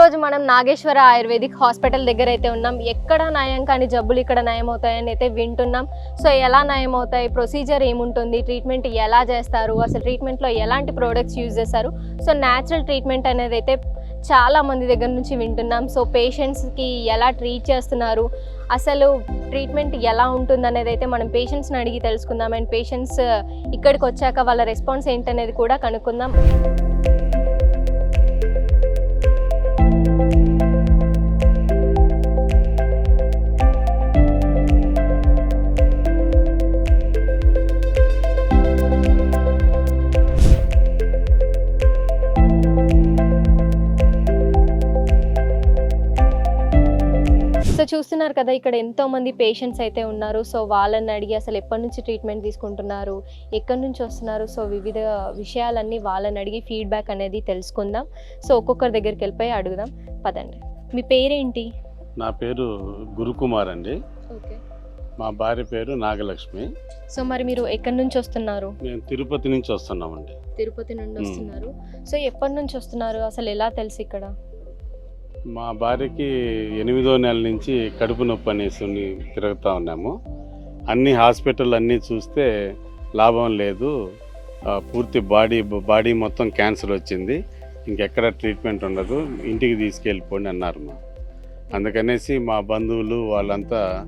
ఈరోజు రోజు మనం నాగేశ్వర ఆయుర్వేదిక్ హాస్పిటల్ దగ్గర అయితే ఉన్నాం. ఎక్కడ నయం కానీ జబ్బులు ఇక్కడ నయమవుతాయని అయితే వింటున్నాం. సో ఎలా నయం అవుతాయి ప్రొసీజర్ ఏముంటుంది? ట్రీట్మెంట్ ఎలా చేస్తారు? అసలు ట్రీట్మెంట్లో ఎలాంటి ప్రోడక్ట్స్ యూజ్ చేస్తారు? సో న్యాచురల్ ట్రీట్మెంట్ అనేది అయితే చాలా మంది దగ్గర నుంచి వింటున్నాం. సో పేషెంట్స్కి ఎలా ట్రీట్ చేస్తున్నారు? అసలు ట్రీట్మెంట్ ఎలా ఉంటుంది అనేది అయితే మనం పేషెంట్స్ని అడిగి తెలుసుకుందాం. అండ్ పేషెంట్స్ ఇక్కడికి వచ్చాక వాళ్ళ రెస్పాన్స్ ఏంటనేది కూడా కనుక్కుందాం. చూస్తున్నారు కదా ఇక్కడ ఎంతో మంది పేషెంట్స్ అయితే ఉన్నారు. సో వాళ్ళని అడిగి అసలు ఎప్పటి నుంచి ట్రీట్మెంట్ తీసుకుంటున్నారు ఎక్కడి నుంచి వస్తున్నారు. సో వివిధ విషయాలన్నీ వాళ్ళని అడిగి ఫీడ్బ్యాక్ అనేది తెలుసుకుందాం. సో ఒక్కొక్కరి దగ్గరికి వెళ్ళిపోయి అడుగుదాం. పదండి. మీ పేరేంటి? నా పేరు గురుకుమార్ అండి. ఓకే. మా భార్య పేరు నాగలక్ష్మి. సో మరి మీరు ఎక్కడి నుంచి వస్తున్నారు? మేము తిరుపతి నుంచి వస్తున్నామండి. తిరుపతి నుండి. వస్తున్నారు. సో ఎప్పటి నుంచి వస్తున్నారు? అసలు ఎలా తెలుసు ఇక్కడ? మా భార్యకి ఎనిమిదో నెల నుంచి కడుపు నొప్పి అనేసి తిరుగుతూ ఉన్నాము. అన్ని హాస్పిటల్ అన్నీ చూస్తే లాభం లేదు. పూర్తి బాడీ బాడీ మొత్తం క్యాన్సర్ వచ్చింది. ఇంకెక్కడ ట్రీట్మెంట్ ఉండదు. ఇంటికి తీసుకెళ్ళిపోండి అన్నారు మా. అందుకనేసి మా బంధువులు వాళ్ళంతా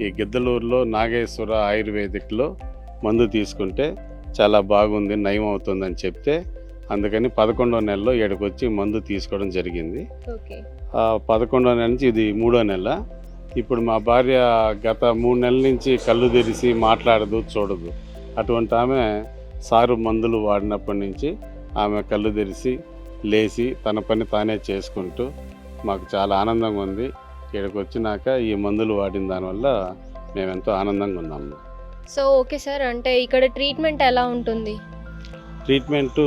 ఈ గిద్దలూరులో నాగేశ్వర ఆయుర్వేదిక్లో మందు తీసుకుంటే చాలా బాగుంది నయం అవుతుందని చెప్తే అందుకని పదకొండో నెలలో ఇక్కడికి వచ్చి మందు తీసుకోవడం జరిగింది. పదకొండో నెల నుంచి ఇది మూడో నెల. ఇప్పుడు మా భార్య గత మూడు నెలల నుంచి కళ్ళు తెరిసి మాట్లాడదు చూడదు. అటువంటి ఆమె సారు మందులు వాడినప్పటి నుంచి ఆమె కళ్ళు తెరిసి లేచి తన పని తానే చేసుకుంటూ మాకు చాలా ఆనందంగా ఉంది. ఇక్కడికి వచ్చినాక ఈ మందులు వాడిన దానివల్ల మేము ఎంతో ఆనందంగా ఉన్నాము సో ఓకే సార్. అంటే ఇక్కడ ట్రీట్మెంట్ ఎలా ఉంటుంది? ట్రీట్మెంట్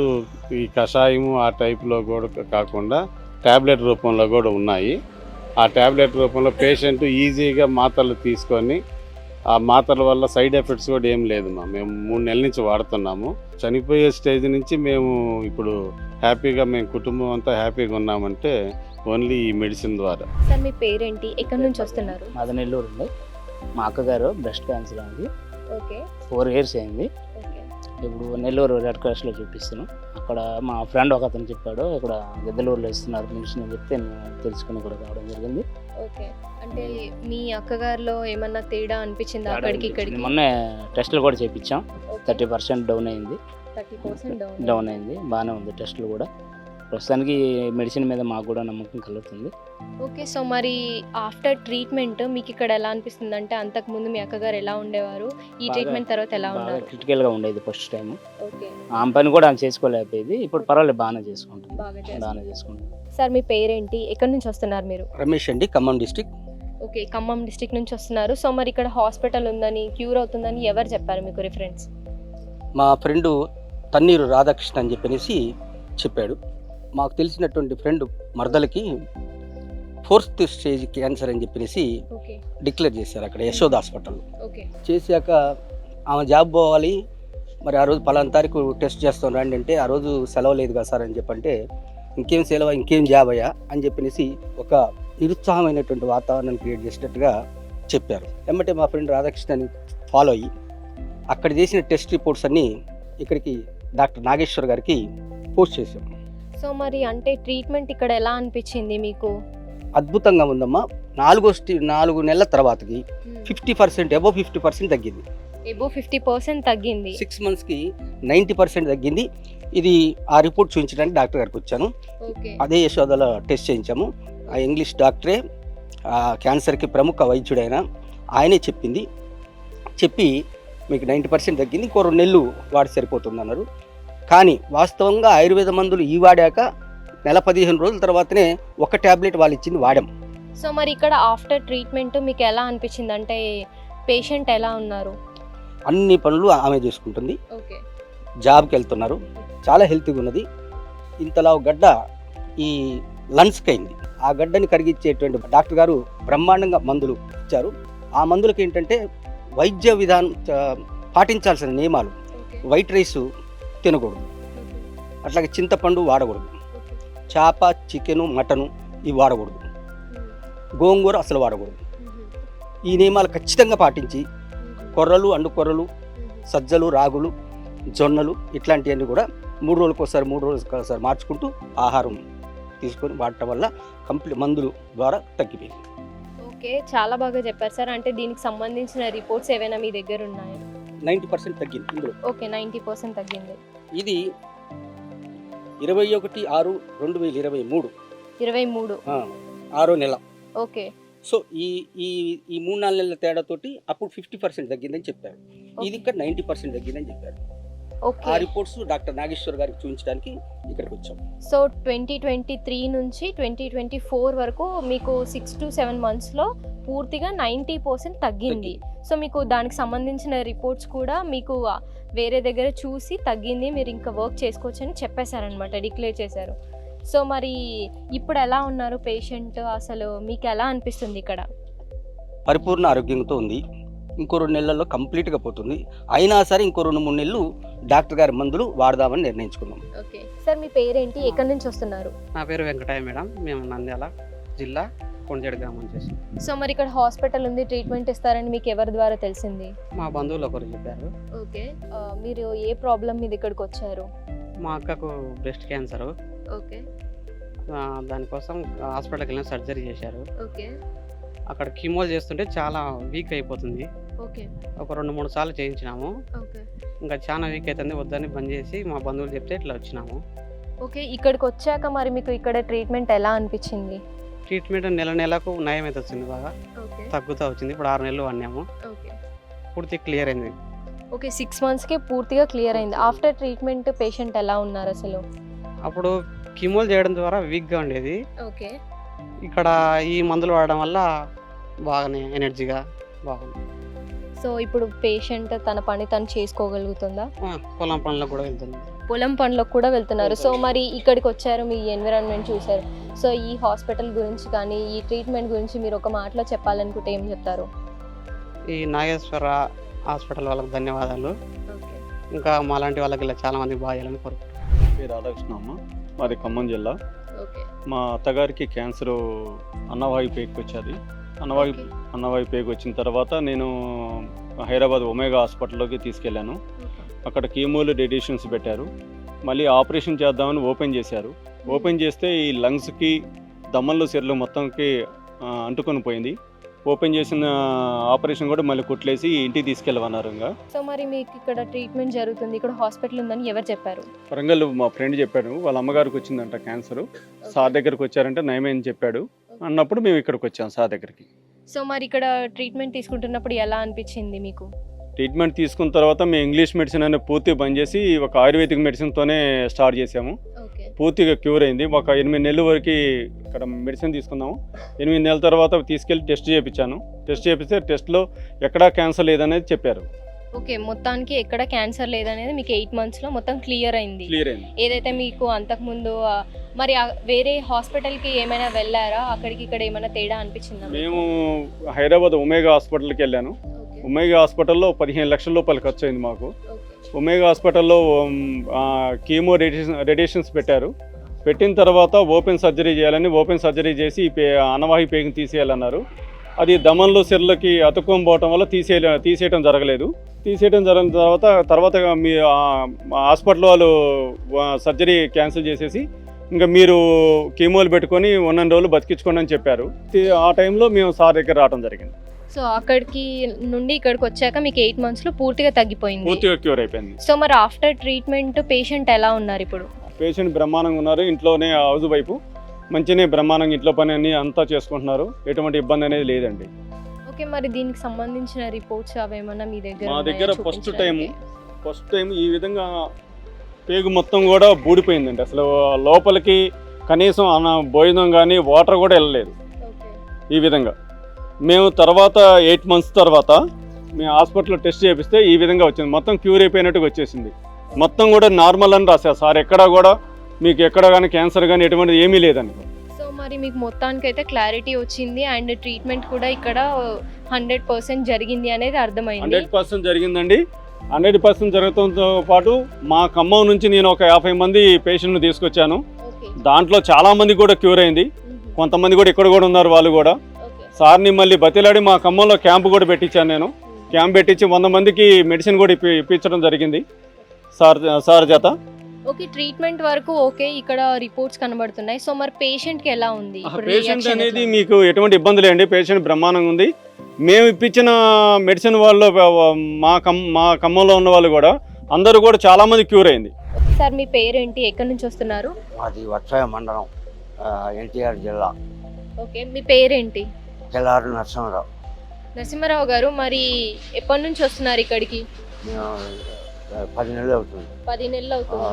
ఈ కషాయము ఆ టైప్లో కూడా కాకుండా ట్యాబ్లెట్ రూపంలో కూడా ఉన్నాయి. ఆ ట్యాబ్లెట్ రూపంలో పేషెంట్ ఈజీగా మాత్రలు తీసుకొని ఆ మాత్రల వల్ల సైడ్ ఎఫెక్ట్స్ కూడా ఏం లేదు మా. మేము మూడు నెలల నుంచి వాడుతున్నాము. చనిపోయే స్టేజ్ నుంచి మేము ఇప్పుడు హ్యాపీగా మేము కుటుంబం అంతా హ్యాపీగా ఉన్నామంటే ఓన్లీ ఈ మెడిసిన్ ద్వారా. సార్ మీ పేరేంటి? ఎక్కడి నుంచి వస్తున్నారు? మాది నెల్లూరు అండి. మా అక్కగారు బ్రెస్ట్ క్యాన్సర్ అయింది ఓకే. ఫోర్ ఇయర్స్ అయింది. ఇప్పుడు నెల్లూరు రెడ్ క్రాస్లో చూపిస్తున్నాం. అక్కడ మా ఫ్రెండ్ ఒక అతను చెప్పాడు ఇక్కడ గద్దలూరులో ఇస్తున్నారు మెడిసిన్ అని చెప్తే నేను తెలుసుకుని కూడా రావడం జరిగింది. ఓకే. అంటే మీ అక్కగారిలో ఏమన్నా తేడా అనిపించిందా అక్కడికి ఇక్కడికి? మొన్నే టెస్టులు కూడా చేయించాం థర్టీ పర్సెంట్ డౌన్ అయింది. థర్టీ పర్సెంట్ డౌన్ అయింది. బాగానే ఉంది టెస్టులు కూడా. ప్రస్తుతానికి మెడిసిన్ మీద మాకు కూడా నమ్మకం కలుగుతుంది. ఓకే సో మరి ఆఫ్టర్ ట్రీట్మెంట్ మీకు ఇక్కడ ఎలా అనిపిస్తుంది? అంటే అంతకు ముందు మీ అక్కగారు ఎలా ఉండేవారు? ఈ ట్రీట్మెంట్ తర్వాత ఎలా ఉన్నారు? క్రిటికల్గా ఉండేది ఫస్ట్ టైం ఓకే. ఆమె పని కూడా ఆమె చేసుకోలేకపోయేది. ఇప్పుడు పర్వాలేదు బాగానే చేస్తారు. బాగానే చేసుకుంటుంది. సార్ మీ పేరేంటి? ఎక్కడి నుంచి వస్తున్నారు మీరు? రమేష్ అండి Khammam district okay Khammam district నుంచి వస్తున్నారు. సో మరి ఇక్కడ హాస్పిటల్ ఉందని క్యూర్ అవుతుందని ఎవరు చెప్పారు మీకు రిఫరెన్స్? మా ఫ్రెండు తన్నీరు రాధాకృష్ణ అని చెప్పనేసి చెప్పాడు. మాకు తెలిసినటువంటి ఫ్రెండ్ మరదలకి ఫోర్త్ స్టేజ్ క్యాన్సర్ అని చెప్పనేసి ఓకే. డిక్లేర్ చేశారు అక్కడ యశోద హాస్పిటల్లో. చేశాక ఆమె జాబ్ పోవాలి మరి ఆ రోజు పలానా తారీఖు టెస్ట్ చేస్తాం రండి అంటే ఆ రోజు సెలవు లేదు కదా సార్ అని చెప్పంటే ఇంకేం సెలవు ఇంకేం జాబ్ అయ్యా అని చెప్పనేసి ఒక నిరుత్సాహమైనటువంటి వాతావరణం క్రియేట్ చేసినట్టుగా చెప్పారు. ఎమ్మటే మా ఫ్రెండ్ రాధాకృష్ణని ఫాలో అయ్యి అక్కడ చేసిన టెస్ట్ రిపోర్ట్స్ అన్నీ ఇక్కడికి డాక్టర్ నాగేశ్వర్ గారికి పోస్ట్ చేశాం. సో మరి అంటే ట్రీట్మెంట్ ఇక్కడ ఎలా అనిపించింది మీకు? అద్భుతంగా ఉందమ్మా. నాలుగో నాలుగు నెలల తర్వాతకి fifty percent above fifty percent తగ్గింది. ఎబో ఫిఫ్టీ పర్సెంట్ తగ్గింది. సిక్స్ మంత్స్కి నైంటీ పర్సెంట్ తగ్గింది. ఇది ఆ రిపోర్ట్ చూపించడానికి డాక్టర్ గారికి వచ్చాను. అదే యశోదలో టెస్ట్ చేయించాము. ఆ ఇంగ్లీష్ డాక్టరే ఆ క్యాన్సర్కి ప్రముఖ వైద్యుడైన ఆయనే చెప్పింది. చెప్పి మీకు నైంటీ పర్సెంట్ తగ్గింది. ఇంకో రెండు నెలలు వాడి సరిపోతుంది అన్నారు కానీ వాస్తవంగా ఆయుర్వేద మందులు ఈ వాడాక నెల పదిహేను రోజుల తర్వాతనే ఒక ట్యాబ్లెట్ వాళ్ళు ఇచ్చింది వాడాం. సో మరి ఇక్కడ ఆఫ్టర్ ట్రీట్మెంట్ మీకు ఎలా అనిపించింది? అంటే పేషెంట్ ఎలా ఉన్నారు? అన్ని పనులు ఆమె చేసుకుంటుంది. ఓకే. జాబ్కి వెళ్తున్నారు. చాలా హెల్తీగా ఉన్నది. ఇంతలా గడ్డ ఈ లంగ్స్కి అయింది. ఆ గడ్డని కరిగించేటువంటి డాక్టర్ గారు బ్రహ్మాండంగా మందులు ఇచ్చారు. ఆ మందులకి ఏంటంటే వైద్య విధానం పాటించాల్సిన నియమాలు. వైట్ రైస్ తినకూడదు. అట్లాగే చింతపండు వాడకూడదు. చేప చికెను మటను ఇవి వాడకూడదు. గోంగూర అసలు వాడకూడదు. ఈ నియమాలు ఖచ్చితంగా పాటించి కొర్రలు అండు కొర్రలు సజ్జలు రాగులు జొన్నలు ఇట్లాంటివన్నీ కూడా మూడు రోజులకు ఒకసారి మూడు రోజులకు ఒకసారి మార్చుకుంటూ ఆహారం తీసుకొని వాడటం వల్ల కంప్లీట్ మందులు ద్వారా తగ్గిపోయింది. ఓకే చాలా బాగా చెప్పారు సార్. అంటే దీనికి సంబంధించిన రిపోర్ట్స్ ఏవైనా మీ దగ్గర ఉన్నాయా? నైంటీ పర్సెంట్ తగ్గింది ఇందులో. ఓకే నైంటీ పర్సెంట్ తగ్గింది. ఇది ఇరవై ఒకటి ఆరు రెండు వేల ఇరవై మూడు. ఇరవై మూడు. ఆరో నెల. ఓకే. సో ఈ ఈ ఈ మూడు నాలుగు నెలల తేడాతోటి అప్పుడు ఫిఫ్టీ పర్సెంట్ తగ్గిందని చెప్పారు. ఇది ఇక్కడ నైంటీ పర్సెంట్ తగ్గిందని చెప్పారు. ఆ రిపోర్ట్స్ డాక్టర్ నాగేశ్వర్ గారికి చూపించడానికి ఇక్కడికి వచ్చాం. సో ట్వంటీ ట్వంటీ త్రీ నుంచి ట్వంటీ ట్వంటీ ఫోర్ వరకు మీకు సిక్స్ టు సెవెన్ మంత్స్లో పూర్తిగా నైంటీ పర్సెంట్ తగ్గింది. సో మీకు దానికి సంబంధించిన రిపోర్ట్స్ కూడా మీకు వేరే దగ్గర చూసి తగ్గింది. మీరు ఇంకా వర్క్ చేసుకోవచ్చు అని చెప్పేశారనమాట డిక్లేర్ చేశారు. సో మరి ఇప్పుడు ఎలా ఉన్నారు పేషెంట్ అసలు మీకు ఎలా అనిపిస్తుంది ఇక్కడ? పరిపూర్ణ ఆరోగ్యంతో ఉంది. ఇంకో రెండు నెలల్లో కంప్లీట్గా పోతుంది. అయినా సరే ఇంకో రెండు మూడు నెలలు డాక్టర్ గారి మందులు వాడదామని నిర్ణయించుకున్నాం. ఓకే. సార్ మీ పేరేంటి? ఎక్కడి నుంచి వస్తున్నారు? నా పేరు వెంకటయ్య మేడం. మేము నంద్యాల జిల్లా కొండజడి గ్రామం చేసి సో మరి ఇక్కడ హాస్పిటల్ ఉంది ట్రీట్మెంట్ ఇస్తారని మీకు ఎవరి ద్వారా తెలిసింది? మా బంధువులు ఒకరు చెప్పారు. ఓకే. మీరు ఏ ప్రాబ్లం మీద ఇక్కడికి వచ్చారు? మా అక్కకు బ్రెస్ట్ క్యాన్సర్. ఓకే. దానికోసం హాస్పిటల్కి వెళ్ళిన సర్జరీ చేశారు. ఓకే. అక్కడ కీమోలు చేస్తుంటే చాలా వీక్ అయిపోతుంది. ఓకే. ఒక రెండు మూడు సార్లు చేయించినాము. ఓకే. ఇంకా చాలా వీక్ అవుతుంది వద్దని బంద్ చేసి మా బంధువులు చెప్తే ఇట్లా వచ్చినాము. ఓకే ఇక్కడికి వచ్చాక మరి మీకు ఇక్కడ ట్రీట్మెంట్ ఎలా అనిపించింది? ట్రీట్మెంట్ నెల నెలకు నయం అయితే వచ్చింది బాగా తగ్గుతూ వచ్చింది ఇప్పుడు ఆరు నెలలు ఓకే. పూర్తి క్లియర్ అయింది. ఓకే సిక్స్ మంత్స్కి పూర్తిగా క్లియర్ అయింది. ఆఫ్టర్ ట్రీట్మెంట్ పేషెంట్ ఎలా ఉన్నారు అసలు? అప్పుడు కీమోలు చేయడం ద్వారా వీక్గా ఉండేది. ఓకే. ఇక్కడ ఈ మందులు వాడడం వల్ల బాగానే ఎనర్జీగా బాగుంది. సో ఇప్పుడు పేషెంట్ తన పని తను చేసుకోగలుగుతుందా? ఆ, పొలం పనులకు కూడా వెళ్తుంది. పొలం పనులకు కూడా వెళ్తున్నారు. సో మరి ఇక్కడికి వచ్చారు మీ ఎన్విరాన్మెంట్ చూశారు. సో ఈ హాస్పిటల్ గురించి కానీ ఈ ట్రీట్మెంట్ గురించి మీరు ఒక మాటలో చెప్పాలనుకుంటే ఏం చెప్తారు? ఈ నాగేశ్వర హాస్పిటల్ వాళ్ళకి ధన్యవాదాలు. ఓకే. ఇంకా మాలాంటి వాళ్ళకి ఇలా చాలా మంది బాగా చేయాలని కోరుకుంటున్నాను పేరు రాధాకృష్ణ అమ్మ. మాది ఖమ్మం జిల్లా. ఓకే. మా అత్తగారికి క్యాన్సర్ అన్నవాయు పేగుకి వచ్చేది అన్నవాయు. అన్నవాయు పేగు వచ్చిన తర్వాత నేను హైదరాబాద్ ఒమేగా హాస్పిటల్లోకి తీసుకెళ్ళాను. అక్కడ కీమోలు రేడియేషన్స్ పెట్టారు. మళ్ళీ ఆపరేషన్ చేద్దామని ఓపెన్ చేశారు. ఓపెన్ చేస్తే ఈ లంగ్స్కి దమ్మల్లో సెర్లు మొత్తంకి అంటుకొని పోయింది. ఓపెన్ చేసిన ఆపరేషన్ కూడా మళ్ళీ కుట్లేసి ఇంటికి తీసుకెళ్ళమన్నారు ఇంకా. సో మరి మీకు ఇక్కడ ట్రీట్మెంట్ జరుగుతుంది. ఇక్కడ హాస్పిటల్ ఉందని ఎవరు చెప్పారు? వరంగల్ మా ఫ్రెండ్ చెప్పాడు. వాళ్ళ అమ్మగారికి వచ్చిందంట క్యాన్సర్. సార్ దగ్గరికి వచ్చారంటే నయమని చెప్పాడు. అన్నప్పుడు మేము ఇక్కడికి వచ్చాం సార్ దగ్గరికి. సో మరి ఇక్కడ ట్రీట్మెంట్ తీసుకుంటున్నప్పుడు ఎలా అనిపించింది మీకు? ట్రీట్మెంట్ తీసుకున్న తర్వాత మేము ఇంగ్లీష్ మెడిసిన్ అనే పూర్తి బంద్ చేసి ఒక ఆయుర్వేదిక్ మెడిసిన్తోనే స్టార్ట్ చేసాము. పూర్తిగా క్యూర్ అయింది. ఒక ఎనిమిది నెలల వరకు ఇక్కడ మెడిసిన్ తీసుకున్నాము. ఎనిమిది నెలల తర్వాత తీసుకెళ్ళి టెస్ట్ చేయించాను. టెస్ట్ చేపిస్తే టెస్ట్లో ఎక్కడా క్యాన్సర్ లేదనేది చెప్పారు. ఓకే మొత్తానికి ఎక్కడ క్యాన్సర్ లేదనేది మీకు ఎయిట్ మంత్స్లో మొత్తం క్లియర్ అయింది. క్లియర్ అయింది. ఏదైతే మీకు అంతకుముందు ఆ, మరి ఆ వేరే హాస్పిటల్కి ఏమైనా వెళ్ళారా? అక్కడికి ఇక్కడ ఏమైనా తేడా అనిపించిందా? మేము హైదరాబాద్ ఒమేగా హాస్పిటల్కి వెళ్ళాను. ఓకే, ఒమేగా హాస్పిటల్లో పదిహేను లక్షల రూపాయలు ఖర్చు అయింది మాకు. ఓకే. ఒమేగా హాస్పిటల్లో ఉమ్, ఆ, కీమో రేడియేషన్ రేడియేషన్స్ పెట్టారు. పెట్టిన తర్వాత ఓపెన్ సర్జరీ చేయాలని ఓపెన్ సర్జరీ చేసి ఈ పే అనవాహి పేగుని తీసేయాలన్నారు. అది దమన్లో సెర్లకి అతుక్కొని పోవటం వల్ల తీసే తీసేయడం జరగలేదు. తీసేయడం జరిగిన తర్వాత తర్వాత మీ హాస్పిటల్ వాళ్ళు సర్జరీ క్యాన్సిల్ చేసేసి ఇంకా మీరు కీమోలు పెట్టుకొని ఉన్న రోజులు బతికించుకోండి అని చెప్పారు. ఆ టైంలో మేము సార్ దగ్గర రావడం జరిగింది. సో అక్కడికి నుండి ఇక్కడికి వచ్చాక మీకు ఎయిట్ మంత్స్లో పూర్తిగా తగ్గిపోయింది. పూర్తిగా క్యూర్ అయిపోయింది. సో మరి ఆఫ్టర్ ట్రీట్మెంట్ పేషెంట్ ఎలా ఉన్నారు ఇప్పుడు? పేషెంట్ బ్రహ్మాండంగా ఉన్నారు ఇంట్లోనే హౌస్ వైపు మంచిగానే బ్రహ్మాండంగా ఇంట్లో పని అన్ని అంతా చేసుకుంటున్నారు. ఎటువంటి ఇబ్బంది అనేది లేదండి. ఓకే మరి దీనికి సంబంధించిన రిపోర్ట్స్ అవేమన్నా మీ దగ్గర మా దగ్గర first చూపించడానికి? ఫస్ట్ టైం ఈ విధంగా పేగు మొత్తం కూడా బూడిపోయిందండి. అసలు లోపలికి కనీసం అన్న భోజనం కానీ వాటర్ కూడా వెళ్ళలేదు. ఈ విధంగా. మేము తర్వాత ఎయిట్ మంత్స్ తర్వాత మేము హాస్పిటల్లో టెస్ట్ చేపిస్తే ఈ విధంగా వచ్చింది. మొత్తం క్యూర్ అయిపోయినట్టుగా వచ్చేసింది. మొత్తం కూడా నార్మల్ అని రాశారు. సార్ ఎక్కడ కూడా మీకు ఎక్కడ కానీ క్యాన్సర్ కానీ ఎటువంటిది ఏమీ లేదని. సో మరి మీకు మొత్తానికి అయితే క్లారిటీ వచ్చింది అండ్ ట్రీట్మెంట్ కూడా ఇక్కడ హండ్రెడ్ పర్సెంట్ జరిగింది అనేది అర్థమైంది. హండ్రెడ్ పర్సెంట్ జరిగిందండి. హండ్రెడ్ పర్సెంట్ జరగడంతో పాటు మా ఖమ్మం నుంచి నేను ఒక యాభై మంది పేషెంట్ను తీసుకొచ్చాను. దాంట్లో చాలా మంది కూడా క్యూర్ అయింది. కొంతమంది కూడా ఇక్కడ కూడా ఉన్నారు వాళ్ళు కూడా. సార్ని మళ్ళీ బతిలాడి మా ఖమ్మంలో క్యాంప్ కూడా పెట్టించాను నేను. క్యాంప్ పెట్టించి వంద మందికి మెడిసిన్ కూడా ఇప్పి ఇప్పించడం జరిగింది. సార్ సార్ చేత. ఓకే ట్రీట్మెంట్ వరకు ఓకే ఇక్కడ రిపోర్ట్స్ కనబడుతున్నాయి. సో మరి పేషెంట్కి ఎలా ఉంది? పేషెంట్ అనేది? మీకు ఎటువంటి ఇబ్బంది లేండి పేషెంట్ బ్రహ్మాండంగా ఉంది. మేము ఇప్పించిన మెడిసిన్ వాళ్ళు మా కమ్ మా ఖమ్మంలో ఉన్న వాళ్ళు కూడా అందరూ కూడా చాలా మంది క్యూర్ అయింది. సార్ మీ పేరేంటి? ఎక్కడి నుంచి వస్తున్నారు? మాది వత్సాయ మండలం ఎన్టీఆర్ జిల్లా. ఓకే మీ పేరేంటి? తెల్లారు నరసింహరావు. నరసింహారావు గారు మరి ఎప్పటి నుంచి వస్తున్నారు ఇక్కడికి? పది నెలలు అవుతుంది. పది నెలలు అవుతుంది.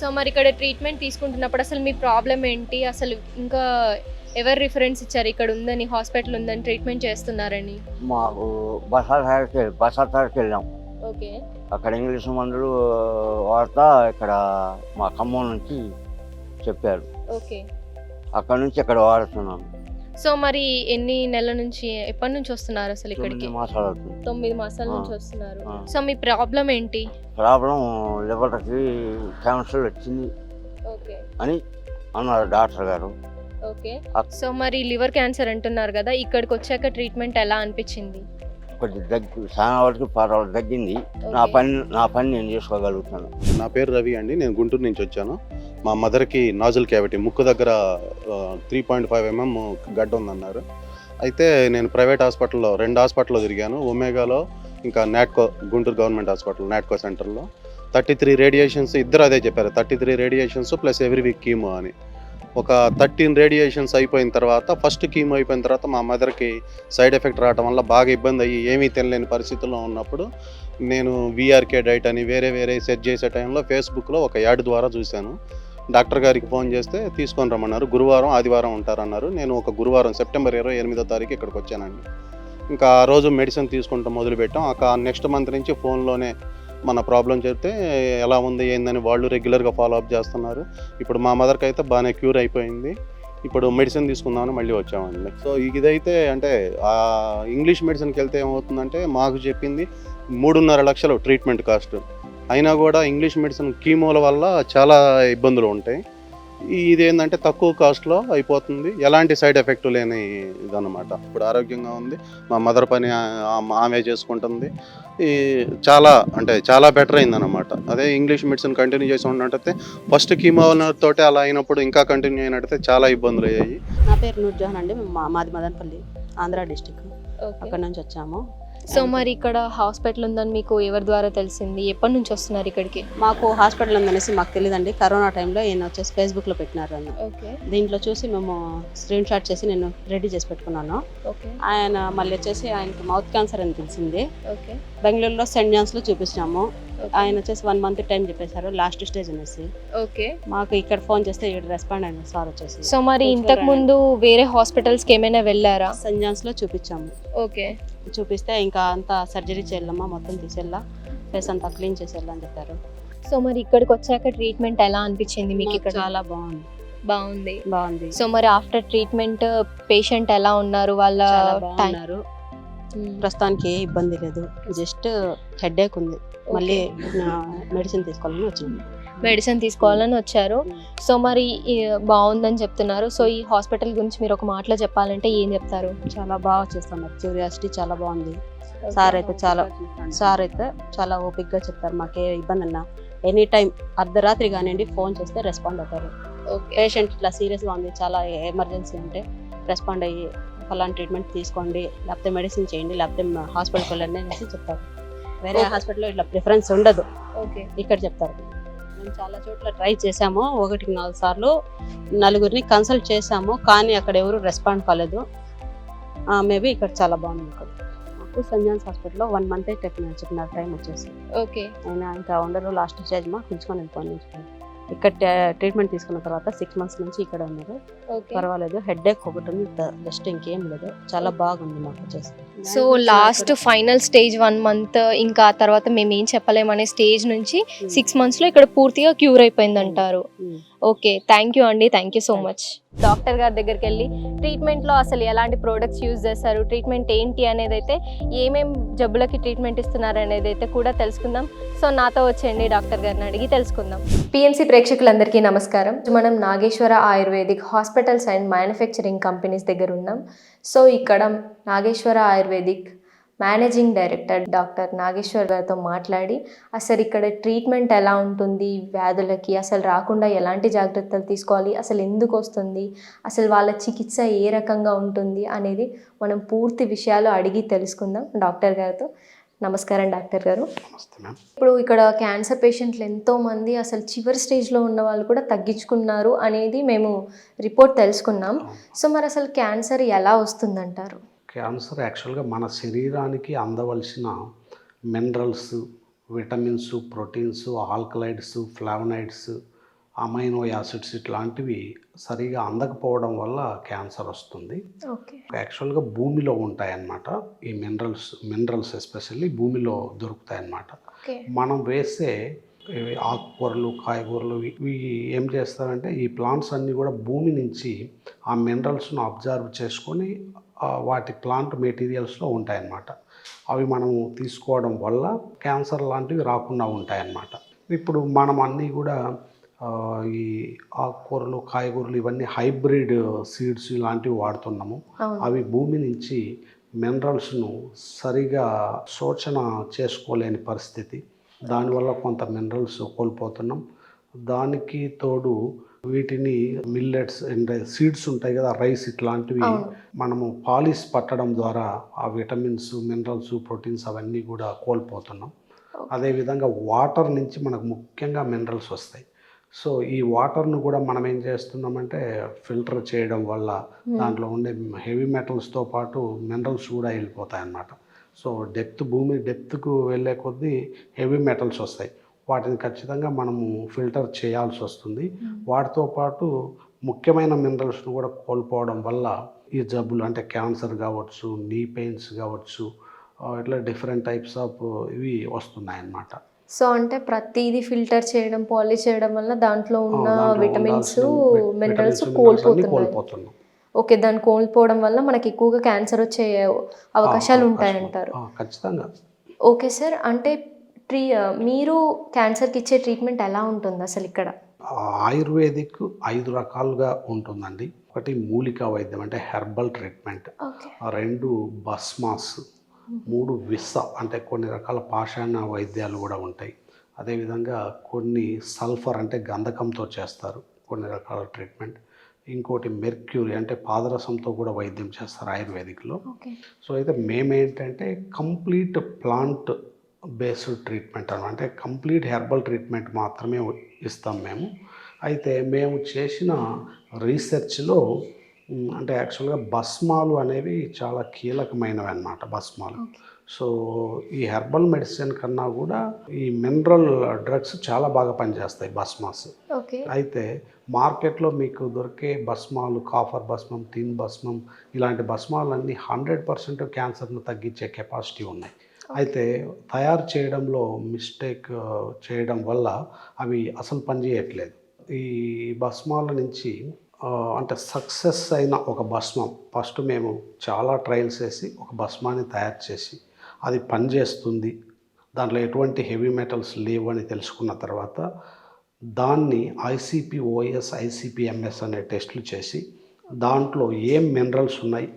సో మరి ఇక్కడ ట్రీట్మెంట్ తీసుకుంటున్నప్పుడు అసలు మీ ప్రాబ్లం ఏంటి? అసలు ఇంకా ఎవరు రిఫరెన్స్ ఇచ్చారు? ఇక్కడ ఉందని హాస్పిటల్ ఉందని ట్రీట్మెంట్ చేస్తున్నారని? మాకు బసారికి బసాతారికి వెళ్ళాం ఓకే. అక్కడ ఇంగ్లీష్ మందులు వాడతా ఇక్కడ మా ఖమ్మం నుంచి చెప్పారు. ఓకే. అక్కడ నుంచి ఇక్కడ వాడుతున్నాం. సో మరి ఎన్ని నెలల నుంచి ఎప్పటి నుంచి వస్తున్నారు అసలు ఇక్కడికి? తొమ్మిది మాసాలు. నుంచి వస్తున్నారు. సో మీ ప్రాబ్లం ఏంటి? ప్రాబ్లం లివర్కి క్యాన్సర్ వచ్చింది ఓకే. అని అన్నారు డాక్టర్ గారు. ఓకే. సో మరి లివర్ క్యాన్సర్ అంటున్నారు కదా ఇక్కడికి వచ్చాక ట్రీట్మెంట్ ఎలా అనిపించింది? కొద్ది దగ్గి చాలా వరకు పర్వాలేదు తగ్గింది. నా. పని నా పని నేను చేసుకోగలుగుతాను నా పేరు రవి అండి. నేను గుంటూరు నుంచి వచ్చాను. మా మదర్కి నాజల్ క్యావిటీ ముక్కు దగ్గర త్రీ పాయింట్ ఫైవ్ ఎంఎం గడ్డ ఉందన్నారు. అయితే నేను ప్రైవేట్ హాస్పిటల్లో రెండు హాస్పిటల్లో తిరిగాను. ఒమేగాలో ఇంకా నాట్కో గుంటూరు గవర్నమెంట్ హాస్పిటల్ నాట్కో సెంటర్లో. థర్టీ త్రీ రేడియేషన్స్ ఇద్దరు అదే చెప్పారు. Thirty three radiations plus every week chemo అని. ఒక థర్టీన్ రేడియేషన్స్ అయిపోయిన తర్వాత ఫస్ట్ కీమో అయిపోయిన తర్వాత మా మదర్కి సైడ్ ఎఫెక్ట్ రావడం వల్ల బాగా ఇబ్బంది అయ్యి ఏమీ తినలేని పరిస్థితుల్లో ఉన్నప్పుడు నేను వీఆర్కే డైట్ అని వేరే వేరే సెట్ చేసే టైంలో ఫేస్బుక్లో ఒక యాడ్ ద్వారా చూశాను. డాక్టర్ గారికి ఫోన్ చేస్తే తీసుకొని రమ్మన్నారు. గురువారం ఆదివారం ఉంటారన్నారు. నేను ఒక గురువారం సెప్టెంబర్ ఇరవై ఎనిమిదో తారీఖు ఇక్కడికి వచ్చానండి. ఇంకా ఆ రోజు మెడిసిన్ తీసుకుంటాం మొదలుపెట్టాం. ఆ నెక్స్ట్ మంత్ నుంచి ఫోన్లోనే మన ప్రాబ్లం చెప్తే ఎలా ఉంది ఏందని వాళ్ళు రెగ్యులర్గా ఫాలో అప్ చేస్తున్నారు. ఇప్పుడు మా మదర్కి అయితే బాగానే క్యూర్ అయిపోయింది. ఇప్పుడు మెడిసిన్ తీసుకుందామని మళ్ళీ వచ్చామండి. సో ఇదైతే అంటే ఆ ఇంగ్లీష్ మెడిసిన్కి వెళ్తే ఏమవుతుందంటే మాకు చెప్పింది మూడున్నర లక్షలు ట్రీట్మెంట్ కాస్ట్ అయినా కూడా ఇంగ్లీష్ మెడిసిన్ కీమోల వల్ల చాలా ఇబ్బందులు ఉంటాయి. ఇది ఏంటంటే తక్కువ కాస్ట్లో అయిపోతుంది. ఎలాంటి సైడ్ ఎఫెక్ట్ లేని ఇదన్నమాట. ఇప్పుడు ఆరోగ్యంగా ఉంది. మా మదర్ పని ఆమె చేసుకుంటుంది. ఈ చాలా అంటే చాలా బెటర్ అయిందన్నమాట. అదే ఇంగ్లీష్ మెడిసిన్ కంటిన్యూ చేసి ఉన్నట్టయితే ఫస్ట్ కీమో తోటి అలా అయినప్పుడు ఇంకా కంటిన్యూ అయినట్టయితే చాలా ఇబ్బందులు అయ్యాయి. నా పేరు నూర్జహాన్ అండి. మాది మదనపల్లి ఆంధ్ర డిస్టిక్ అక్కడ నుంచి వచ్చాము. సో మరి ఇక్కడ హాస్పిటల్ ఉందని మీకు ఎవరి ద్వారా తెలిసింది? ఎప్పటి నుంచి వస్తున్నారు ఇక్కడికి? మాకు హాస్పిటల్ ఉందనేసి మాకు తెలియదండి కరోనా టైంలో ఈయన వచ్చేసి ఫేస్బుక్లో పెట్టినారు అన్న ఓకే. దీంట్లో చూసి మేము స్క్రీన్ షాట్ చేసి నేను రెడీ చేసి పెట్టుకున్నాను. ఓకే. ఆయన మళ్ళీ వచ్చేసి ఆయనకి మౌత్ క్యాన్సర్ అని తెలిసింది. ఓకే. బెంగళూరులో సెంట్ జాన్స్లో చూపించాము. ఆయన వచ్చేసి వన్ మంత్ టైం చెప్పేశారు లాస్ట్ స్టేజ్ అనేసి. ఓకే. మాకు ఇక్కడ ఫోన్ చేస్తే ఇక్కడ రెస్పాండ్ అయిన సార్ వచ్చేసి. సో మరి ఇంతకు ముందు వేరే హాస్పిటల్స్కి ఏమైనా వెళ్ళారా? సెంట్ జాన్స్లో చూపించాము. ఓకే. చూపిస్తే ఇంకా అంతా సర్జరీ చేయాలమ్మా మొత్తం తీసేళ్ళా ఫేస్ అంతా క్లీన్ చేసేయాలి అని చెప్పారు. సో మరి ఇక్కడికి వచ్చాక ట్రీట్మెంట్ ఎలా అనిపించింది మీకు ఇక్కడ? చాలా బాగుంది. బాగుంది. బాగుంది. సో మరి ఆఫ్టర్ ట్రీట్మెంట్ పేషెంట్ ఎలా ఉన్నారు? వాళ్ళ బాగున్నారు. ప్రస్తుతానికి ఏ ఇబ్బంది లేదు. జస్ట్ హెడేక్ ఉంది. మళ్ళీ మెడిసిన్ తీసుకోవాలని వచ్చింది మెడిసిన్ తీసుకోవాలని వచ్చారు. సో మరి బాగుందని చెప్తున్నారు. సో ఈ హాస్పిటల్ గురించి మీరు ఒక మాటలో చెప్పాలంటే ఏం చెప్తారు? చాలా బాగా చేస్తున్నారు. క్యూరియాసిటీ చాలా బాగుంది. సార్ అయితే చాలా సార్ అయితే చాలా ఓపిక్గా చెప్తారు మాకే ఇబ్బంది అన్నా. ఎనీ టైం అర్ధరాత్రి కానివ్వండి ఫోన్ చేస్తే రెస్పాండ్ అవుతారు. పేషెంట్ ఇట్లా సీరియస్గా ఉంది. చాలా ఎమర్జెన్సీ అంటే రెస్పాండ్ అయ్యి ఫలానా ట్రీట్మెంట్ తీసుకోండి. లేకపోతే మెడిసిన్ చేయండి. లేకపోతే హాస్పిటల్కి వెళ్ళండి అనేసి చెప్తారు. వేరే. హాస్పిటల్లో ఇట్లా ప్రిఫరెన్స్ ఉండదు. ఓకే ఇక్కడ చెప్తారు. మేము చాలా చోట్ల ట్రై చేసాము ఒకటికి నాలుగు సార్లు నలుగురిని కన్సల్ట్ చేసాము కానీ అక్కడ ఎవరు రెస్పాండ్ కాలేదు. మేబీ ఇక్కడ చాలా బాగుంది ఇక్కడ మాకు సంజాన్స్ హాస్పిటల్లో వన్ మంత్ చెప్పినారు చెప్పినారు టైం వచ్చేసి ఓకే. ఆయన ఇంకా ఉండరు లాస్ట్ స్టేజ్ మా పిలుచుకొని వెళ్ళిపోయి ఇక్కడ ట్రీట్మెంట్ తీసుకున్న తర్వాత సిక్స్ మంత్స్ నుంచి ఇక్కడ ఉన్నారు. పర్వాలేదు హెడ్ ఏక్ ఒకటి ఉంది జస్ట్ ఇంకేం లేదు. చాలా బాగుంది మాకు వచ్చేసి so last final stage one month ఇంకా ఆ తర్వాత మేము ఏం చెప్పలేమనే స్టేజ్ నుంచి సిక్స్ మంత్స్లో ఇక్కడ పూర్తిగా క్యూర్ అయిపోయింది అంటారు. ఓకే థ్యాంక్ యూ అండి. Thank you so much doctor గారి దగ్గరికి వెళ్ళి ట్రీట్మెంట్లో అసలు ఎలాంటి ప్రోడక్ట్స్ యూజ్ చేస్తారు ట్రీట్మెంట్ ఏంటి అనేది అయితే ఏమేం జబ్బులకి ట్రీట్మెంట్ ఇస్తున్నారు అనేది అయితే కూడా తెలుసుకుందాం. సో నాతో వచ్చేయండి డాక్టర్ గారిని అడిగి తెలుసుకుందాం. పిఎంసీ ప్రేక్షకులందరికీ నమస్కారం. మనం Nageswara ayurvedic hospitals and manufacturing companies దగ్గర ఉన్నాం. సో ఇక్కడ Nageswara ayurvedic managing director doctor Nageswar గారితో మాట్లాడి అసలు ఇక్కడ ట్రీట్మెంట్ ఎలా ఉంటుంది? వ్యాధులకి అసలు రాకుండా ఎలాంటి జాగ్రత్తలు తీసుకోవాలి? అసలు ఎందుకు వస్తుంది? అసలు వాళ్ళ చికిత్స ఏ రకంగా ఉంటుంది? అనేది మనం పూర్తి విషయాలు అడిగి తెలుసుకుందాం డాక్టర్ గారితో. నమస్కారం డాక్టర్ గారు. ఇప్పుడు ఇక్కడ క్యాన్సర్ పేషెంట్లు ఎంతోమంది అసలు చివరి స్టేజ్లో ఉన్న వాళ్ళు కూడా తగ్గించుకున్నారు అనేది మేము రిపోర్ట్ తెలుసుకున్నాం. సో మరి అసలు క్యాన్సర్ ఎలా వస్తుందంటారు? క్యాన్సర్ యాక్చువల్గా మన శరీరానికి అందవలసిన minerals vitamins proteins alkaloids flavonoids amino acids ఇట్లాంటివి సరిగా అందకపోవడం వల్ల క్యాన్సర్ వస్తుంది. యాక్చువల్గా భూమిలో ఉంటాయన్నమాట ఈ మినరల్స్ మినరల్స్ ఎస్పెషల్లీ భూమిలో దొరుకుతాయన్నమాట. మనం వేసే ఆకుకూరలు కాయగూరలు ఇవి ఏం చేస్తారంటే ఈ ప్లాంట్స్ అన్నీ కూడా భూమి నుంచి ఆ మినరల్స్ను అబ్జర్వ్ చేసుకొని వాటి ప్లాంట్ మెటీరియల్స్లో ఉంటాయన్నమాట. అవి మనము తీసుకోవడం వల్ల క్యాన్సర్ లాంటివి రాకుండా ఉంటాయన్నమాట. ఇప్పుడు మనం అన్నీ కూడా ఈ ఆకుకూరలు కాయగూరలు ఇవన్నీ హైబ్రిడ్ సీడ్స్ ఇలాంటివి వాడుతున్నాము. అవి భూమి నుంచి మినరల్స్ను సరిగా శోషణ చేసుకోలేని పరిస్థితి. దానివల్ల కొంత మినరల్స్ కోల్పోతున్నాం. దానికి తోడు వీటిని మిల్లెట్స్ అండ్ సీడ్స్ ఉంటాయి కదా రైస్ ఇట్లాంటివి. మనము పాలిష్ పట్టడం ద్వారా ఆ విటమిన్స్ మినరల్స్ ప్రోటీన్స్ అవన్నీ కూడా కోల్పోతున్నాం. అదేవిధంగా వాటర్ నుంచి మనకు ముఖ్యంగా మినరల్స్ వస్తాయి. సో ఈ వాటర్ను కూడా మనం ఏం చేస్తున్నామంటే ఫిల్టర్ చేయడం వల్ల దాంట్లో ఉండే హెవీ మెటల్స్తో పాటు మినరల్స్ కూడా వెళ్ళిపోతాయి అన్నమాట సో డెప్త్ భూమి డెప్త్కు వెళ్ళే కొద్దీ హెవీ మెటల్స్ వస్తాయి. వాటిని ఖచ్చితంగా మనము ఫిల్టర్ చేయాల్సి వస్తుంది. వాటితో పాటు ముఖ్యమైన మినరల్స్ను కూడా కోల్పోవడం వల్ల ఈ జబ్బులు అంటే క్యాన్సర్ కావచ్చు నీ పెయిన్స్ కావచ్చు ఇట్లా డిఫరెంట్ టైప్స్ ఆఫ్ ఇవి వస్తున్నాయి అన్నమాట సో అంటే ప్రతిదీ ఫిల్టర్ చేయడం పాలిష్ చేయడం వల్ల దాంట్లో ఉన్న విటమిన్స్ మినరల్స్ కోల్పోతున్నాయి. కోల్పోతున్నాం. ఓకే దాన్ని కోల్పోవడం వల్ల మనకి ఎక్కువగా క్యాన్సర్ వచ్చే అవకాశాలు ఉంటాయంటారు. ఖచ్చితంగా. ఓకే సార్ అంటే ట్రీ మీరు క్యాన్సర్కి ఇచ్చే ట్రీట్మెంట్ ఎలా ఉంటుంది అసలు ఇక్కడ? ఆయుర్వేదిక్ ఐదు రకాలుగా ఉంటుందండి. ఒకటి మూలికా వైద్యం అంటే హెర్బల్ ట్రీట్మెంట్. రెండు భస్మాస్ మూడు విస్స అంటే కొన్ని రకాల పాషాణ వైద్యాలు కూడా ఉంటాయి. అదేవిధంగా కొన్ని సల్ఫర్ అంటే గంధకంతో చేస్తారు కొన్ని రకాల ట్రీట్మెంట్. ఇంకోటి మెర్క్యూరీ అంటే పాదరసంతో కూడా వైద్యం చేస్తారు ఆయుర్వేదిక్లో. సో అయితే మేమేంటంటే కంప్లీట్ ప్లాంట్ బేస్డ్ ట్రీట్మెంట్ అన్నమాట అంటే కంప్లీట్ హెర్బల్ ట్రీట్మెంట్ మాత్రమే ఇస్తాం మేము. అయితే మేము చేసిన రీసెర్చ్లో అంటే యాక్చువల్గా భస్మాలు అనేవి చాలా కీలకమైనవి అన్నమాట భస్మాలు. సో ఈ హెర్బల్ మెడిసిన్ కన్నా కూడా ఈ మినరల్ డ్రగ్స్ చాలా బాగా పనిచేస్తాయి భస్మాస్. ఓకే. అయితే మార్కెట్లో మీకు దొరికే భస్మాలు కాఫర్ భస్మం టిన్ భస్మం ఇలాంటి భస్మాలన్నీ హండ్రెడ్ పర్సెంట్ క్యాన్సర్ను తగ్గించే కెపాసిటీ ఉన్నాయి. అయితే తయారు చేయడంలో మిస్టేక్ చేయడం వల్ల అవి అసలు పనిచేయట్లేదు ఈ భస్మాల నుంచి అంటే సక్సెస్ అయిన ఒక భస్మం ఫస్ట్ మేము చాలా ట్రయల్స్ వేసి ఒక భస్మాన్ని తయారు చేసి అది పనిచేస్తుంది దాంట్లో ఎటువంటి హెవీ మెటల్స్ లేవు అని తెలుసుకున్న తర్వాత దాన్ని ఐసీపీ ఓఎస్ ఐసీపీఎంఎస్ అనే టెస్టులు చేసి దాంట్లో ఏం మినరల్స్ ఉన్నాయి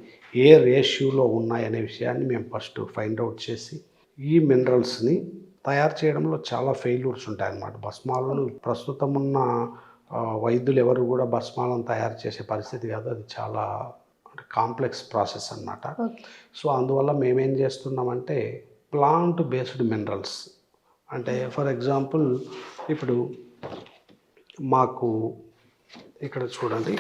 ఏ రేషియోలో ఉన్నాయి అనే విషయాన్ని మేము ఫస్ట్ ఫైండ్ అవుట్ చేసి ఈ మినరల్స్ని తయారు చేయడంలో చాలా ఫెయిల్యూర్స్ ఉంటాయన్నమాట. భస్మాలను ప్రస్తుతం ఉన్న వైద్యులు ఎవరు కూడా భస్మాలను తయారు చేసే పరిస్థితి కాదు. అది చాలా కాంప్లెక్స్ ప్రాసెస్ అన్నమాట. ఓకే. సో అందువల్ల మేమేం చేస్తున్నామంటే ప్లాంట్ బేస్డ్ మినరల్స్. అంటే ఫర్ ఎగ్జాంపుల్ ఇప్పుడు మాకు ఇక్కడ చూడండి.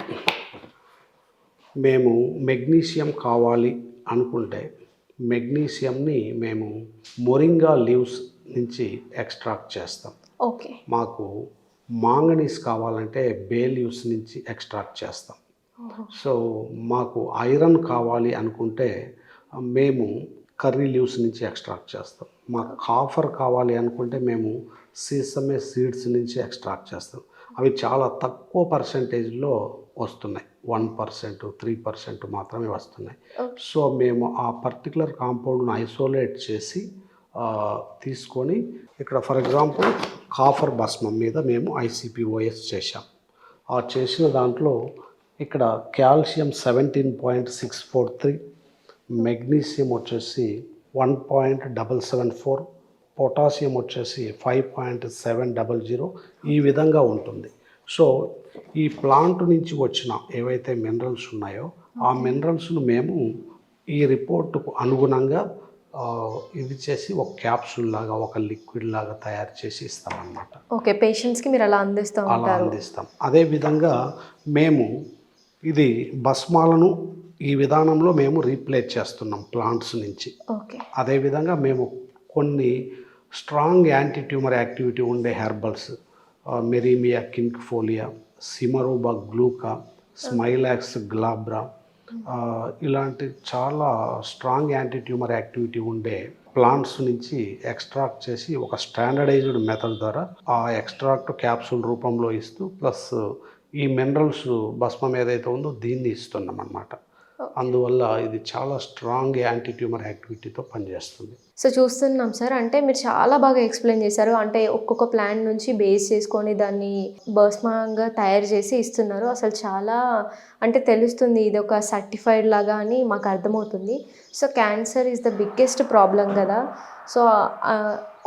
మేము మెగ్నీషియం కావాలి అనుకుంటే మెగ్నీషియంని మేము మొరింగా లీవ్స్ నుంచి ఎక్స్ట్రాక్ట్ చేస్తాం. ఓకే. మాకు మాంగనీస్ కావాలంటే బే లీవ్స్ నుంచి ఎక్స్ట్రాక్ట్ చేస్తాం. సో మాకు ఐరన్ కావాలి అనుకుంటే మేము కర్రీ లీవ్స్ నుంచి ఎక్స్ట్రాక్ట్ చేస్తాం. మాకు కాఫర్ కావాలి అనుకుంటే మేము సీసమే సీడ్స్ నుంచి ఎక్స్ట్రాక్ట్ చేస్తాం. అవి చాలా తక్కువ పర్సంటేజ్లో వస్తున్నాయి. వన్ పర్సెంట్ త్రీ పర్సెంట్ మాత్రమే వస్తున్నాయి. సో మేము ఆ పర్టికులర్ కాంపౌండ్ను ఐసోలేట్ చేసి తీసుకొని ఇక్కడ ఫర్ ఎగ్జాంపుల్ కాఫర్ భస్మం మీద మేము ఐసిపిఓఎస్ చేశాం. ఆ చేసిన దాంట్లో ఇక్కడ calcium seventeen point six four three magnesium వచ్చేసి one point double seven four potassium వచ్చేసి five point seven double zero ఈ విధంగా ఉంటుంది. సో ఈ ప్లాంట్ నుంచి వచ్చిన ఏవైతే మినరల్స్ ఉన్నాయో ఆ మినరల్స్ను మేము ఈ రిపోర్టుకు అనుగుణంగా ఇది చేసి ఒక క్యాప్సూల్ లాగా ఒక లిక్విడ్ లాగా తయారు చేసి ఇస్తామన్నమాట. ఓకే పేషెంట్స్కి మీరు అలా అందిస్తూ అలా అందిస్తాం. అదేవిధంగా మేము ఇది భస్మాలను ఈ విధానంలో మేము రీప్లేస్ చేస్తున్నాం ప్లాంట్స్ నుంచి. ఓకే. అదేవిధంగా మేము కొన్ని స్ట్రాంగ్ యాంటీ ట్యూమర్ యాక్టివిటీ ఉండే హెర్బల్స్ మెరీమియా కింక్ ఫోలియా సిమరోబా గ్లూకా స్మైలాక్స్ గ్లాబ్రా ఇలాంటి చాలా స్ట్రాంగ్ యాంటీ ట్యూమర్ యాక్టివిటీ ఉండే ప్లాంట్స్ నుంచి ఎక్స్ట్రాక్ట్ చేసి ఒక స్టాండర్డైజ్డ్ మెథడ్ ద్వారా ఆ ఎక్స్ట్రాక్ట్ క్యాప్సూల్ రూపంలో ఇస్తూ ప్లస్ ఈ మినరల్స్ భస్మం ఏదైతే ఉందో దీన్ని ఇస్తున్నాం అన్నమాట అందువల్ల ఇది చాలా స్ట్రాంగ్ యాంటీ ట్యూమర్ యాక్టివిటీతో పనిచేస్తుంది. సో చూస్తున్నాం సార్ అంటే మీరు చాలా బాగా ఎక్స్ప్లెయిన్ చేశారు. అంటే ఒక్కొక్క ప్లాన్ నుంచి బేస్ చేసుకొని దాన్ని భస్మంగా తయారు చేసి ఇస్తున్నారు. అసలు చాలా అంటే తెలుస్తుంది ఇది ఒక సర్టిఫైడ్ లాగా అని మాకు అర్థమవుతుంది. So cancer is the biggest problem కదా. సో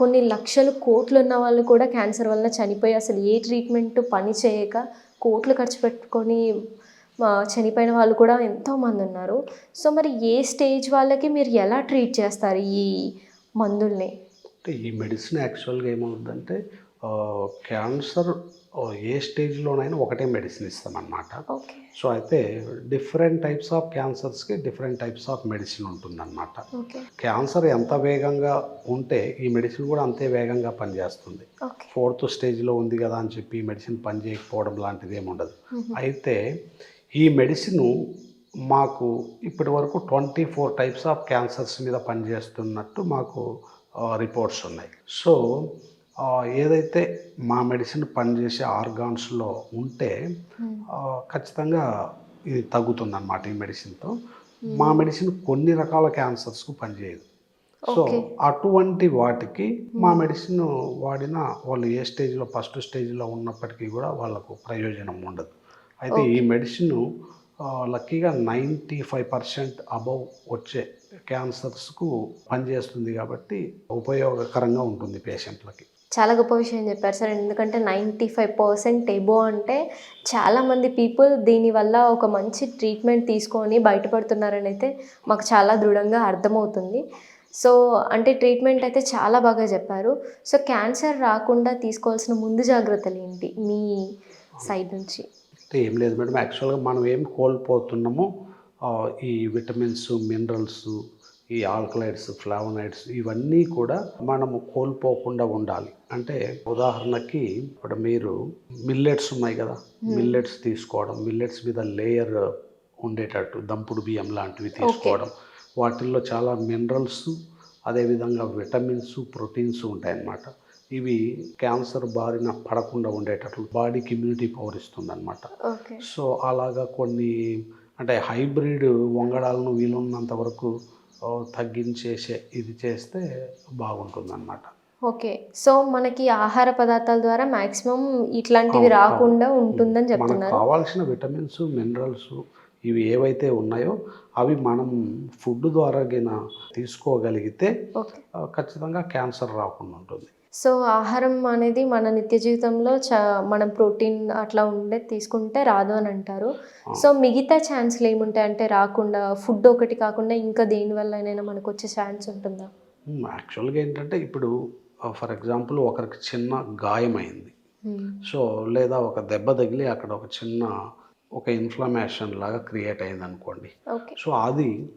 కొన్ని లక్షలు కోట్లు ఉన్న వాళ్ళు కూడా క్యాన్సర్ వలన చనిపోయి అసలు ఏ ట్రీట్మెంట్ పని చేయక కోట్లు ఖర్చు పెట్టుకొని చనిపోయిన వాళ్ళు కూడా ఎంతోమంది ఉన్నారు. సో మరి ఏ స్టేజ్ వాళ్ళకి మీరు ఎలా ట్రీట్ చేస్తారు ఈ మందుల్ని? అంటే ఈ మెడిసిన్ యాక్చువల్గా ఏమవుతుందంటే క్యాన్సర్ ఏ స్టేజ్లోనైనా ఒకటే మెడిసిన్ ఇస్తామన్నమాట. సో అయితే డిఫరెంట్ టైప్స్ ఆఫ్ క్యాన్సర్స్కి డిఫరెంట్ టైప్స్ ఆఫ్ మెడిసిన్ ఉంటుందన్నమాట. క్యాన్సర్ ఎంత వేగంగా ఉంటే ఈ మెడిసిన్ కూడా అంతే వేగంగా పనిచేస్తుంది. ఫోర్త్ స్టేజ్లో ఉంది కదా అని చెప్పి ఈ మెడిసిన్ పనిచేయకపోవడం లాంటిది ఏమి ఉండదు అయితే ఈ మెడిసిన్ మాకు ఇప్పటి వరకు twenty four types of cancers మీద పనిచేస్తున్నట్టు మాకు రిపోర్ట్స్ ఉన్నాయి. సో ఏదైతే మా మెడిసిన్ పనిచేసే ఆర్గాన్స్లో ఉంటే ఆ, ఖచ్చితంగా ఇది తగ్గుతుందన్నమాట ఈ మెడిసిన్తో. మా మెడిసిన్ కొన్ని రకాల క్యాన్సర్స్కు పనిచేయదు. సో. అటువంటి వాటికి మా మెడిసిన్ వాడిన వాళ్ళు ఏ స్టేజ్లో ఫస్ట్ స్టేజ్లో ఉన్నప్పటికీ కూడా వాళ్ళకు ప్రయోజనం ఉండదు. అయితే ఈ మెడిసిన్ లక్కీగా నైంటీ ఫైవ్ పర్సెంట్ అబవ్ వచ్చే క్యాన్సర్స్కు పనిచేస్తుంది కాబట్టి ఉపయోగకరంగా ఉంటుంది పేషెంట్లకి. చాలా గొప్ప విషయం చెప్పారు సార్. ఎందుకంటే నైంటీ ఫైవ్ పర్సెంట్ ఎబో అంటే చాలామంది పీపుల్ దీనివల్ల ఒక మంచి ట్రీట్మెంట్ తీసుకొని బయటపడుతున్నారని అయితే మాకు చాలా దృఢంగా అర్థమవుతుంది. సో అంటే ట్రీట్మెంట్ అయితే చాలా బాగా చెప్పారు. సో క్యాన్సర్ రాకుండా తీసుకోవాల్సిన ముందు జాగ్రత్తలు ఏంటి మీ సైడ్ నుంచి? అంటే ఏం లేదు మేడం. యాక్చువల్గా మనం ఏం కోల్పోతున్నామో ఈ విటమిన్స్ మినరల్స్ ఈ ఆల్కలైడ్స్ ఫ్లావనైడ్స్ ఇవన్నీ కూడా మనము కోల్పోకుండా ఉండాలి. అంటే ఉదాహరణకి ఇప్పుడు మీరు మిల్లెట్స్ ఉన్నాయి కదా మిల్లెట్స్ తీసుకోవడం మిల్లెట్స్ మీద లేయర్ ఉండేటట్టు దంపుడు బియ్యం లాంటివి తీసుకోవడం. వాటిల్లో చాలా మినరల్స్ అదేవిధంగా విటమిన్స్ ప్రోటీన్స్ ఉంటాయన్నమాట. ఇవి క్యాన్సర్ బారిన పడకుండా ఉండేటట్లు బాడీకి ఇమ్యూనిటీ పవర్ ఇస్తుంది అనమాట సో అలాగా కొన్ని అంటే హైబ్రిడ్ వంగడాలను వీలున్నంత వరకు తగ్గించేసే ఇది చేస్తే బాగుంటుంది అనమాట ఓకే. సో మనకి ఆహార పదార్థాల ద్వారా మాక్సిమం ఇట్లాంటివి రాకుండా. ఉంటుందని మనకు చెప్తున్నారు. కావాల్సిన విటమిన్స్ మినరల్స్ ఇవి ఏవైతే ఉన్నాయో అవి మనం ఫుడ్ ద్వారా గిన తీసుకోగలిగితే ఖచ్చితంగా క్యాన్సర్ రాకుండా ఉంటుంది. సో ఆహారం అనేది మన నిత్య జీవితంలో చా మనం ప్రోటీన్ అట్లా ఉండే తీసుకుంటే రాదు అని అంటారు. సో మిగతా ఛాన్స్లు ఏముంటాయి? అంటే రాకుండా ఫుడ్ ఒకటి కాకుండా ఇంకా దేని వల్ల మనకు వచ్చే ఛాన్స్ ఉంటుందా? యాక్చువల్గా ఏంటంటే ఇప్పుడు ఫర్ ఎగ్జాంపుల్ ఒకరికి చిన్న గాయమైంది. సో లేదా ఒక దెబ్బ తగిలి అక్కడ ఒక చిన్న ఒక ఇన్ఫ్లమేషన్ లాగా క్రియేట్ అయింది అనుకోండి ఓకే. సో అది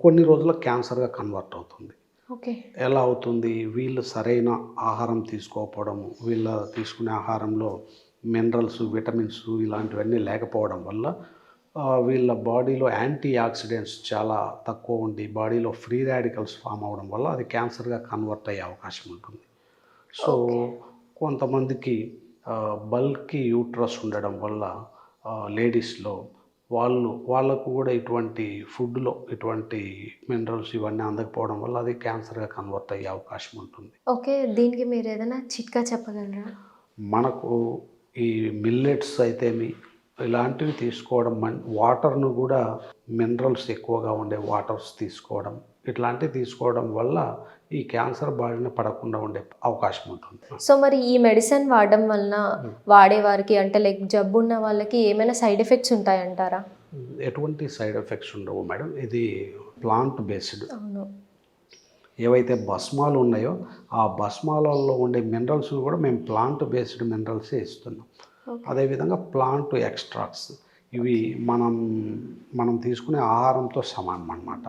కొన్ని రోజుల క్యాన్సర్గా కన్వర్ట్ అవుతుంది. ఎలా అవుతుంది? వీళ్ళు సరైన ఆహారం తీసుకోకపోవడము వీళ్ళ తీసుకునే ఆహారంలో మినరల్స్ విటమిన్స్ ఇలాంటివన్నీ లేకపోవడం వల్ల వీళ్ళ బాడీలో యాంటీ ఆక్సిడెంట్స్ చాలా తక్కువ ఉండి బాడీలో ఫ్రీ రాడికల్స్ ఫామ్ అవ్వడం వల్ల అది క్యాన్సర్గా కన్వర్ట్ అయ్యే అవకాశం ఉంటుంది. సో కొంతమందికి బల్కి యూట్రస్ ఉండడం వల్ల లేడీస్లో వాళ్ళు వాళ్ళకు కూడా ఇటువంటి ఫుడ్లో ఇటువంటి మినరల్స్ ఇవన్నీ అందకపోవడం వల్ల అది క్యాన్సర్గా కన్వర్ట్ అయ్యే అవకాశం ఉంటుంది. ఓకే దీనికి మీరు ఏదైనా చిట్కా చెప్పగలరా? మనకు ఈ మిల్లెట్స్ అయితేమి ఇలాంటివి తీసుకోవడం మన్ వాటర్ను కూడా మినరల్స్ ఎక్కువగా ఉండే వాటర్స్ తీసుకోవడం ఇట్లాంటివి తీసుకోవడం వల్ల ఈ క్యాన్సర్ బారిన పడకుండా ఉండే అవకాశం ఉంటుంది. సో మరి ఈ మెడిసిన్ వాడడం వలన వాడే వారికి అంటే లైక్ జబ్బు ఉన్న వాళ్ళకి ఏమైనా సైడ్ ఎఫెక్ట్స్ ఉంటాయంటారా? ఎటువంటి సైడ్ ఎఫెక్ట్స్ ఉండవు మేడం. ఇది ప్లాంట్ బేస్డ్. ఏవైతే భస్మాలు ఉన్నాయో ఆ భస్మాలలో ఉండే మినరల్స్ కూడా మేము ప్లాంట్ బేస్డ్ మినరల్సే ఇస్తున్నాం. అదేవిధంగా ప్లాంట్ ఎక్స్ట్రాక్ట్స్. ఇవి మనం మనం తీసుకునే ఆహారంతో సమానం అన్నమాట.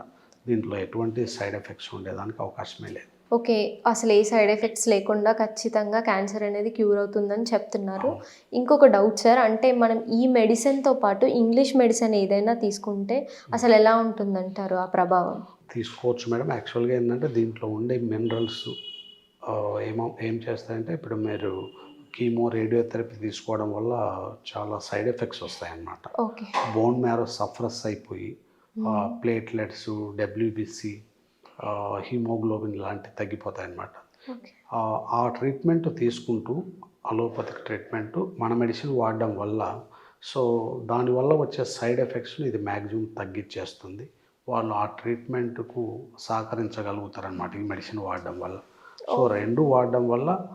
దీంట్లో ఎటువంటి సైడ్ ఎఫెక్ట్స్ ఉండేదానికి అవకాశమే లేదు. ఓకే అసలు ఏ సైడ్ ఎఫెక్ట్స్ లేకుండా ఖచ్చితంగా క్యాన్సర్ అనేది క్యూర్ అవుతుందని చెప్తున్నారు. ఇంకొక డౌట్ సార్ అంటే మనం ఈ మెడిసిన్తో పాటు ఇంగ్లీష్ మెడిసిన్ ఏదైనా తీసుకుంటే అసలు ఎలా ఉంటుందంటారు ఆ ప్రభావం? తీసుకోవచ్చు మేడం. యాక్చువల్గా ఏంటంటే దీంట్లో ఉండే మినరల్స్ ఏమో ఏం చేస్తాయంటే ఇప్పుడు మీరు కీమో రేడియోథెరపీ తీసుకోవడం వల్ల చాలా సైడ్ ఎఫెక్ట్స్ వస్తాయన్నమాట. ఓకే. బోన్ మ్యారో సఫరస్ అయిపోయి ప్లేట్లెట్స్ డబ్ల్యూబిసి హీమోగ్లోబిన్ లాంటివి తగ్గిపోతాయి అన్నమాట ఆ ట్రీట్మెంట్ తీసుకుంటూ అలోపతిక్ ట్రీట్మెంట్ మన మెడిసిన్ వాడడం వల్ల సో దానివల్ల వచ్చే సైడ్ ఎఫెక్ట్స్ని ఇది మ్యాక్సిమం తగ్గించేస్తుంది వాళ్ళు ఆ ట్రీట్మెంట్కు సహకరించగలుగుతారనమాట ఈ మెడిసిన్ వాడడం వల్ల. సో రెండు వాడడం వల్ల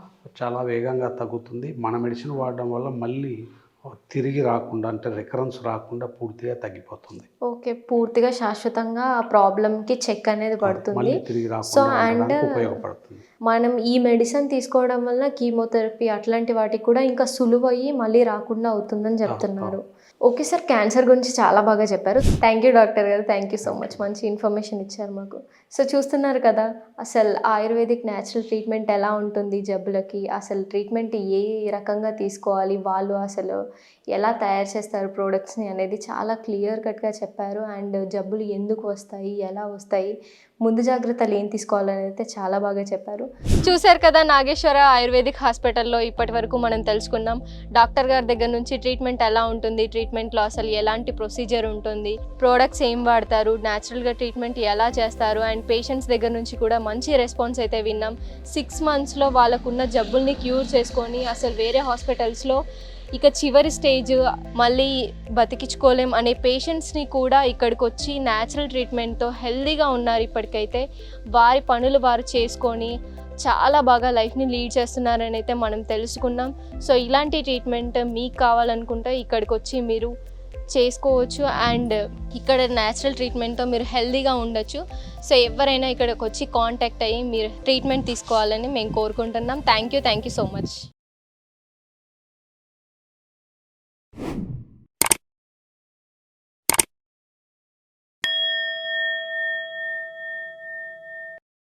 చాలా వేగంగా తగ్గుతుంది. మన మెడిసిన్ వాడడం వల్ల మళ్ళీ తిరిగి రాకుండా అంటే రికరెన్స్ రాకుండా పూర్తిగా తగ్గిపోతుంది. ఓకే పూర్తిగా శాశ్వతంగా ఆ ప్రాబ్లమ్కి చెక్ అనేది పడుతుంది. సో అండ్ ఉపయోగపడుతుంది. మనం ఈ మెడిసిన్ తీసుకోవడం వల్ల కీమోథెరపీ అట్లాంటి వాటికి కూడా ఇంకా సులువయ్యి మళ్ళీ రాకుండా అవుతుందని చెప్తున్నారు. ఓకే సార్ క్యాన్సర్ గురించి చాలా బాగా చెప్పారు. థ్యాంక్ యూ డాక్టర్ గారు. థ్యాంక్ యూ సో మచ్ మంచి ఇన్ఫర్మేషన్ ఇచ్చారు మాకు. సో చూస్తున్నారు కదా అసలు ఆయుర్వేదిక్ న్యాచురల్ ట్రీట్మెంట్ ఎలా ఉంటుంది జబ్బులకి? అసలు ట్రీట్మెంట్ ఏ రకంగా తీసుకోవాలి? వాళ్ళు అసలు ఎలా తయారు చేస్తారు ప్రోడక్ట్స్ని అనేది చాలా క్లియర్ కట్గా చెప్పారు. అండ్ జబ్బులు ఎందుకు వస్తాయి? ఎలా వస్తాయి? ముందు జాగ్రత్తలు ఏం తీసుకోవాలని అయితే చాలా బాగా చెప్పారు. చూశారు కదా నాగేశ్వర ఆయుర్వేదిక్ హాస్పిటల్లో ఇప్పటి వరకు మనం తెలుసుకున్నాం. డాక్టర్ గారి దగ్గర నుంచి ట్రీట్మెంట్ ఎలా ఉంటుంది ట్రీట్మెంట్లో అసలు ఎలాంటి ప్రొసీజర్ ఉంటుంది ప్రోడక్ట్స్ ఏం వాడతారు న్యాచురల్గా ట్రీట్మెంట్ ఎలా చేస్తారు అండ్ పేషెంట్స్ దగ్గర నుంచి కూడా మంచి రెస్పాన్స్ అయితే విన్నాం. సిక్స్ మంత్స్లో వాళ్ళకున్న జబ్బుల్ని క్యూర్ చేసుకొని అసలు వేరే హాస్పిటల్స్లో ఇక చివరి స్టేజ్ మళ్ళీ బతికించుకోలేం అనే పేషెంట్స్ని కూడా ఇక్కడికి వచ్చి న్యాచురల్ ట్రీట్మెంట్తో హెల్దీగా ఉన్నారు ఇప్పటికైతే. వారి పనులు వారు చేసుకొని చాలా బాగా లైఫ్ని లీడ్ చేస్తున్నారని అయితే మనం తెలుసుకున్నాం. సో ఇలాంటి ట్రీట్మెంట్ మీకు కావాలనుకుంటే ఇక్కడికి వచ్చి మీరు చేసుకోవచ్చు. అండ్ ఇక్కడ న్యాచురల్ ట్రీట్మెంట్తో మీరు హెల్దీగా ఉండొచ్చు. సో ఎవరైనా ఇక్కడికి వచ్చి కాంటాక్ట్ అయ్యి మీరు ట్రీట్మెంట్ తీసుకోవాలని మేము కోరుకుంటున్నాం. Thank you thank you so much you.